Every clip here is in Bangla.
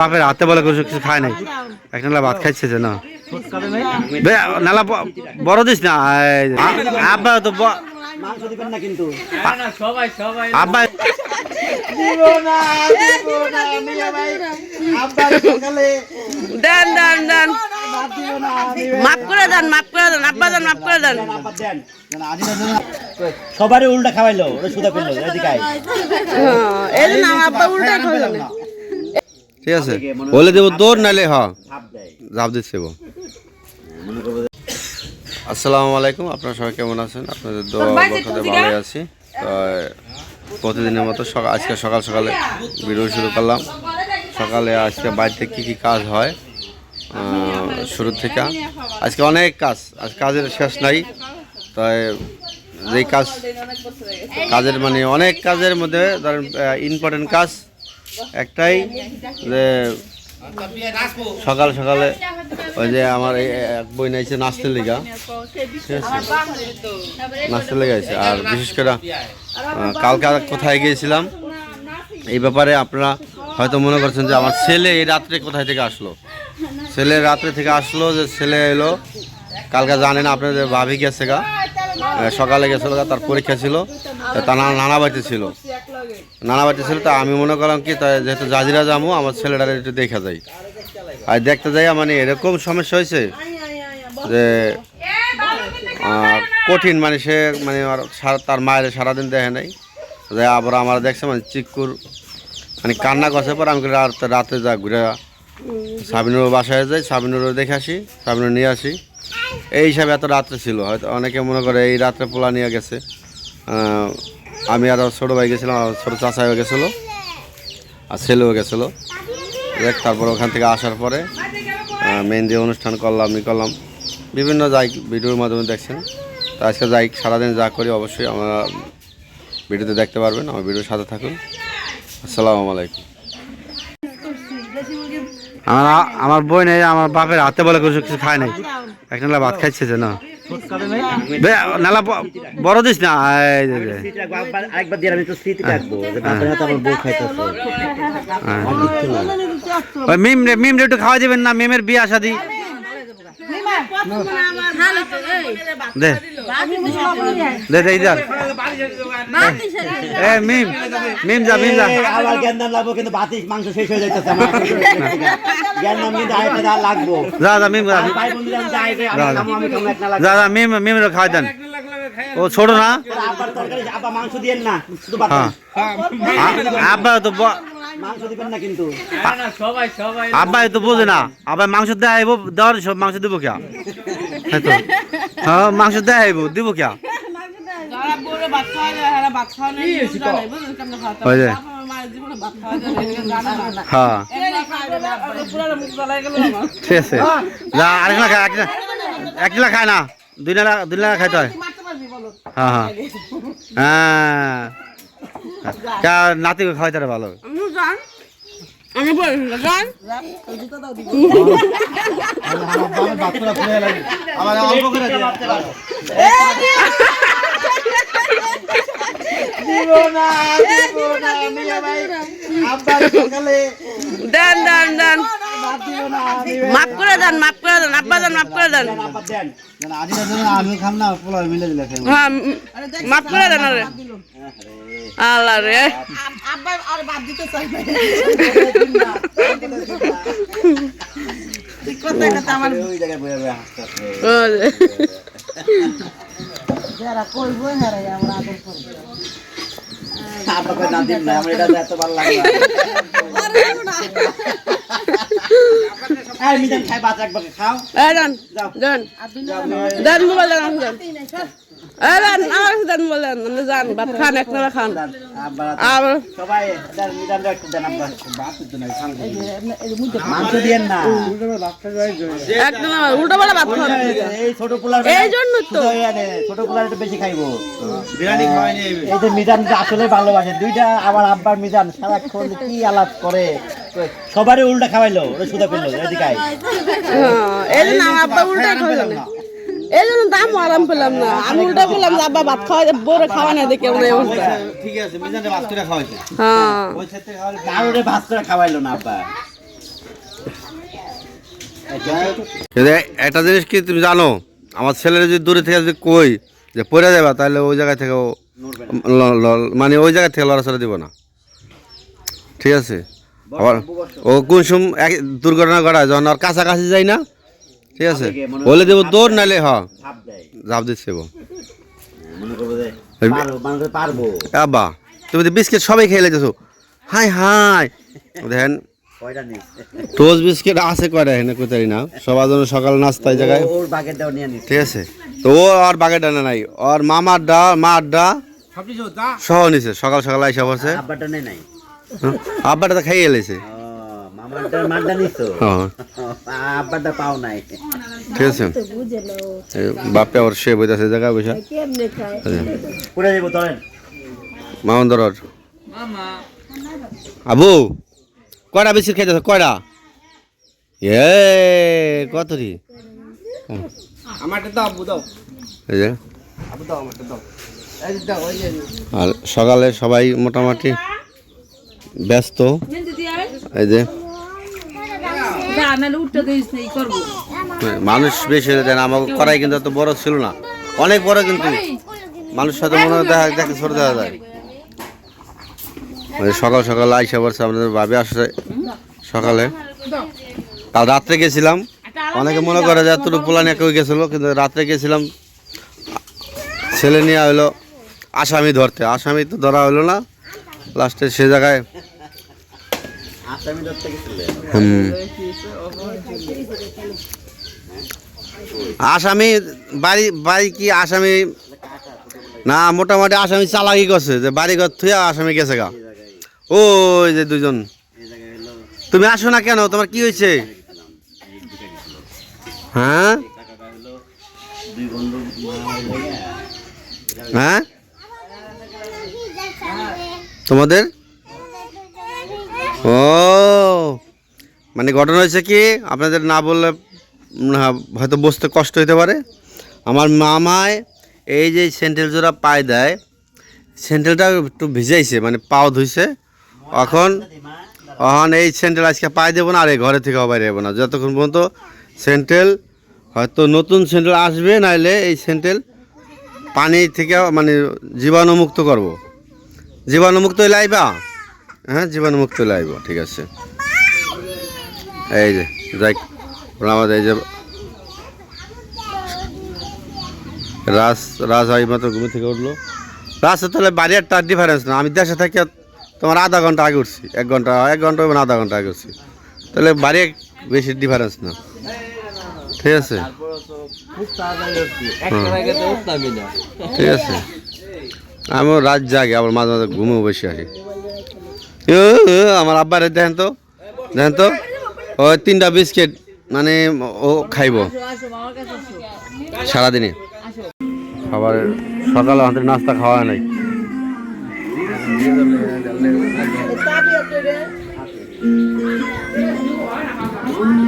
বাপের হাতে বলে কিছু কিছু খায় নাই এক নালা ভাত খাইছে যে না নালা বড় দিস না আব্বা তো আব্বা দেন দেন দেন মাফ করে দেন মাফ করে দেন আব্বা দেন মাফ করে দেন। সবারই উল্টা খাওয়াইলো ওরা সুদা পেল এদিকে। হ্যাঁ, এই জন্য আব্বা উল্টাই খাইল না ঠিক আছে? বলে দেবো দৌড় নালে হ। জাপ দিচ্ছে গো আসসালামু আলাইকুম আপনারা সবাই কেমন আছেন? আপনাদের ভালোই আছি। তো প্রতিদিনের মতো সকাল আজকে সকাল সকালে ভিডিও শুরু করলাম। সকালে আজকে বাড়িতে কি কি কাজ হয়? শুরু থেকে। আজকে অনেক কাজ। আজ কাজের শেষ নাই। তাই যেই কাজ কাজের মানে অনেক কাজের মধ্যে ধরেন ইম্পর্টেন্ট কাজ। একটাই যে সকাল সকালে ওই যে আমার এক বই নাইছে নাচতে লেগা। ঠিক আছে? নাচতে লেগে আছে আর বিশেষ করে কালকে কোথায় গিয়েছিলাম? এই ব্যাপারে আপনারা হয়তো মনে করছেন যে আমার ছেলে এই রাত্রে কোথায় থেকে আসলো? ছেলে রাত্রে থেকে আসলো যে ছেলে এলো। কালকে জানেন আপনাদের ভাবি গেছে গা। সকালে গেছিল তার পরীক্ষা ছিল তা তার নানা- নানা বাড়িতে ছিল। নানা বাড়িতে ছিল তা আমি মনে করলাম কি তাই যেহেতু জাজিরা যাব আমার ছেলেটারে একটু দেখা যাই। আর দেখতে যাই মানে এরকম সমস্যা হয়েছে যে কঠিন মানে সে মানে তার মায়ের সারাদিন দেখে নাই। যে আবার আমার দেখছে মানে চিকুর মানে কান্না করছে পর আমি রাত রাতে যা ঘুরে সাবিনুর বাসায় যাই সাবিনুরও দেখে আসি সাবিনুর নিয়ে আসি। এই হিসাবে এত রাত্রে ছিল। হয়তো অনেকে মনে করে এই রাত্রে পোলা নিয়ে গেছে। আমি আর ছোটো ভাই গেছিলাম ছোটো চাচাও গেছিল, আর ছেলেও গেছিল। তারপর ওখান থেকে আসার পরে মেহেন্দি অনুষ্ঠান করলাম, ই করলাম। বিভিন্ন যাই ভিডিওর মাধ্যমে দেখছেন। তো আজকে যাই, সারাদিন যা করি অবশ্যই আমরা ভিডিওতে দেখতে পারবেন। আমার ভিডিওর সাথে থাকুন। আসসালামু আলাইকুম। আমার আমার বই নেই আমার বাপের হাতে বলে কিছু কিছু খায় নাই। এক নালা ভাত খাইছে যে না বে, নালা বড় দিস না হ্যাঁ। ওই মিম রে মিম রে একটু খাওয়া দিবেন না মেমের বিয়ে আসা দে মাংস শেষ হয়ে যাইতেছে লাগবো। মিম মিম খাওয়া দেন। ও ছোট না? আব্বা মাংস দিয়েন না শুধু ভাত হ্যাঁ। আব্বা তো ব- মাংস দিবেন না কিন্তু। সবাই সবাই আব্বা তো বোঝে না। আব্বা মাংস দেখাইব দেওয়ার সব মাংস দিব কে হ্যাঁ তো। হ্যাঁ মাংস দেখাইব দিব কে যারা বলে ভাত খাওয়া যায় এরা ভাত খাওয়া নেই জানে বুঝলেন কেমন খাওয়া ওই যে। আমার মায়ের জীবনে ভাত খাওয়া যায় না, এটা জানে না। হ্যাঁ। একবার খাইলে আর পুরো মুখ জ্বালাই গেল আমার। ঠিক আছে। যা আরেকলা খায় একটা একলা খায় না। দুই খাইতে হয়। মারতে পারবি বলো। হ্যাঁ হ্যাঁ। হ্যাঁ। নাতিকে খাওয়াইতে ভালো। জান আমি বল গান আব্বার সকালে দেন মাফ করে দেন মাফ করে দেন আব্বা দেন মাফ করে দেন। আমি খাম না পোলা মিলে দিলে হ্যাঁ মাফ করে দেন আরে। আল্লাহ রে। আব্বা আর বাদ দিতে চাই কথা কথা আমার ওই জায়গায় বয়ে বয়ে হাসতে হাসতে। ও যে। যারা কইবো হারাই আমরা আদর করি আব্বা না দিন না আমার এটা এত ভালো লাগে এই মিজান খাই ভাত একবার খাও। দেন দেন। দেন মোবাইল যান ভাত খান এক নালা খান আর সবাই দেন মিজান একটু দেন আব্বা ভাত দিতে নাই মাংস দিয়েন না এক নালা উল্টো পাল্টা ভাত খান এই ছোট পোলার এই জন্য তো। ছোট পোলার একটু বেশি খাইবো। বিরিয়ানি খাওয়াইনি এই যে মিজান আসলে ভালোবাসে দুইটা আমার আব্বার মিজান সারাক্ষণ কি আলাপ করে সবারই উল্টা খাওয়াইলো ওরা সুদা পেল এদিকে হ্যাঁ, আমার আব্বা উল্টাই খাওয়াইল এই জন্য দাম আরাম পেলাম না। আমি উল্টা বললাম যে আব্বা ভাত খাওয়া বউরে খাওয়া না দেখে অবস্থা। ঠিক আছে মিজানে ভাত করে খাওয়াইছে। হ্যাঁ। কারোরে ভাত করে খাওয়াইলো না আব্বা। একটা জিনিস কি তুমি জানো? আমার ছেলের যদি দূরে থেকে যদি কই যে পড়ে যাবা তাহলে ওই জায়গা থেকে মানে ওই জায়গা থেকে লড়াচড়া দিব না। ঠিক আছে? আবার ও কোন সম এক দুর্ঘটনা ঘটায় যখন আর কাছাকাছি যায় না ঠিক আছে? বলে দেবো দৌড় নালে হ। ঝাপ দিচ্ছে গো করব যে এই- পারব করে পারব। আব্বা তুমি তো বিস্কিট সবাই খেয়ে লেগেছো হাই হাই। দেখেন টোজ বিস্কিট আছে কয়টা? এখানে কোথায় না। সবার জন্য সকাল নাস্তা এই জায়গায়। ঠিক আছে? তো ও আর বাগের ডানা নাই। ওর মামার ডা মার ডা সহ নিছে। সকাল সকাল আইসা নাই। হ্যাঁ, আব্বাটা তো খাইয়ে এলেছে হ্যাঁ আব্বারটা পাও নাই। ঠিক আছে। বাপে আবার সে বইতেছে জায়গায় বসে। পড়ে যাব ধরেন? মামন্দরর। মামা। আবু কয়টা বিস্কিট খাইতেছ? কয়টা? এ কত রি? আমারটা দাও আব্বু দাও। এই যে। আব্বু দাও আমারটা দাও। আর সকালে সবাই মোটামুটি ব্যস্ত। এই যে। মানুষ বেশি হলে দেন আমাকে করাই কিন্তু এত বড় ছিল না। অনেক বড় কিন্তু। মানুষ সাথে মনে হয় দেখা দেখে ছোট দেখা যায়। সকাল সকাল আইসা পড়ছে, আমাদের ভাবে আসছে সকালে। কাল রাত্রে গেছিলাম। অনেকে মনে করে যে এতটুকু পোলা নিয়ে কেউ গেছিল, কিন্তু রাত্রে গেছিলাম। ছেলে নিয়ে হলো আসামি ধরতে। আসামি তো ধরা হলো না। লাস্টে সে জায়গায় আসামি বাড়ি বাড়ি কি আসামি? না, মোটামুটি আসামি চালাকি করছে, যে বাড়ি ঘর থুয়া আসামি গেছে গা। ওই যে দুজন তুমি আসো না কেন? তোমার কি হয়েছে? হ্যাঁ? হ্যাঁ? তোমাদের? ও মানে ঘটনা হয়েছে কি? আপনাদের না বললে হয়তো বসতে কষ্ট হতে পারে। আমার মামায় এই যে স্যান্ডেল জোড়া পায়ে দেয় স্যান্ডেলটা একটু ভিজাইছে মানে পাও ধুইছে। এখন এখন এই স্যান্ডেল আজকে পায়ে দেবো না, আর এই ঘরে থেকে বাইরে যাব না। যতক্ষণ পর্যন্ত স্যান্ডেল হয়তো নতুন স্যান্ডেল আসবে, নাইলে এই স্যান্ডেল পানি থেকে মানে জীবাণুমুক্ত করব। জীবাণুমুক্ত হইলে আইবা? হ্যাঁ জীবাণুমুক্ত আইবা ঠিক আছে। এই যে যাই আমাদের এই যে, রাজ রাজ এই মাত্র ঘুমে থেকে উঠল। রাজে তাহলে বাড়ি একটা ডিফারেন্স না, আমি দেশে থাকি তোমার আধা ঘণ্টা আগে উঠছি, এক ঘণ্টা এক ঘণ্টা হবে আধা ঘণ্টা আগে উঠছি। তাহলে বাড়ি বেশি ডিফারেন্স না। ঠিক আছে? ঠিক আছে। আমিও রাত জাগে, আবার মাঝে মাঝে ঘুমেও বেশি আসি। আমার আব্বারে দেখেন তো দেখেন তো। ওই তিনটা বিস্কিট মানে ও খাইব। সারাদিনে। খাবার, সকালে আমাদের নাস্তা খাওয়া নাই।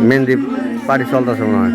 মেহেন্দি পার্টি চলতেছে মনে হয়।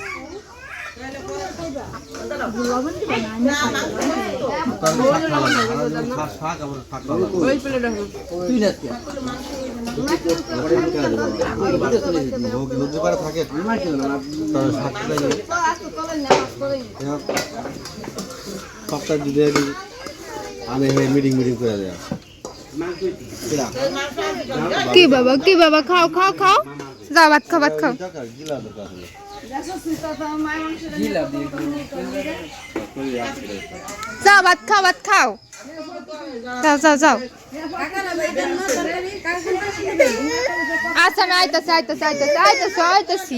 সপ্তাহ দিতে আমি মিটিং মিটিং করে দেয় কি বাবা কি বাবা, খাও খাও খাও। যাও, ভাত খাও ভাত খাও। যাও ভাত খাও ভাত খাও। যাও যাও যাও। আচ্ছা না আইতাছে আইতাছে আইতাছে আইতাছে। আইতাছি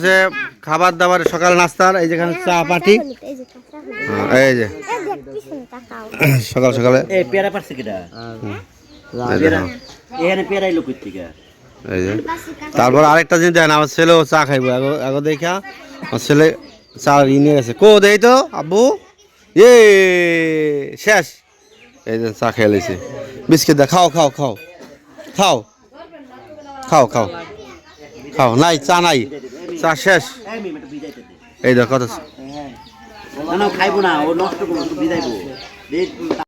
হচ্ছে খাবার দাবার সকাল নাস্তার এই যেখানে চা পাটি হ্যাঁ, এই যে। সকাল সকালে। এই পেয়ারা পারছে কিটা হ্যাঁ। এখানে পেয়ারাই লোক এই যে। তারপর আরেকটা জিনিস দেখেন আমার ছেলেও চা খাইবো। আগে দেখা আমার ছেলে চা নিয়ে গেছে। কো দেই তো আব্বু। এ শেষ। এই যে চা খেয়ে লেছে। বিস্কিট দা খাও খাও খাও। খাও। খাও খাও। খাও নাই চা নাই। চা শেষ? এই দেখো কত হ্যাঁ। না খাইবো না ও নষ্ট করব বিদায়বো